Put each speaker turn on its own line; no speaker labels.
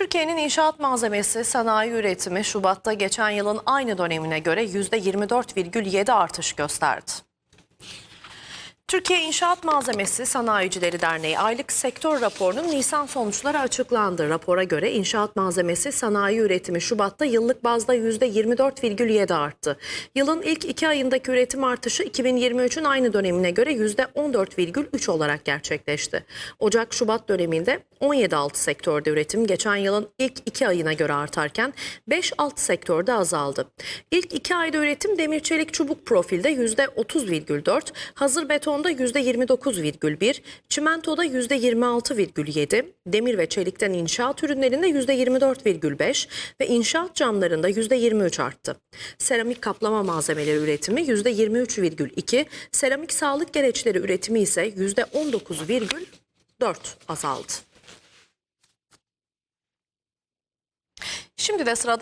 Türkiye'nin inşaat malzemesi sanayi üretimi Şubat'ta geçen yılın aynı dönemine göre %24,7 artış gösterdi. Türkiye İnşaat Malzemesi Sanayicileri Derneği aylık sektör raporunun Nisan sonuçları açıklandı. Rapora göre inşaat malzemesi sanayi üretimi Şubat'ta yıllık bazda %24,7 arttı. Yılın ilk iki ayındaki üretim artışı 2023'ün aynı dönemine göre %14,3 olarak gerçekleşti. Ocak-Şubat döneminde 17 alt sektörde üretim geçen yılın ilk iki ayına göre artarken 5 alt sektörde azaldı. İlk iki ayda üretim demir çelik çubuk profilde %30,4, hazır betonda %29,1, çimentoda %26,7, demir ve çelikten inşaat ürünlerinde %24,5 ve inşaat camlarında %23 arttı. Seramik kaplama malzemeleri üretimi %23,2, seramik sağlık gereçleri üretimi ise %19,4 azaldı. Şimdi de sırada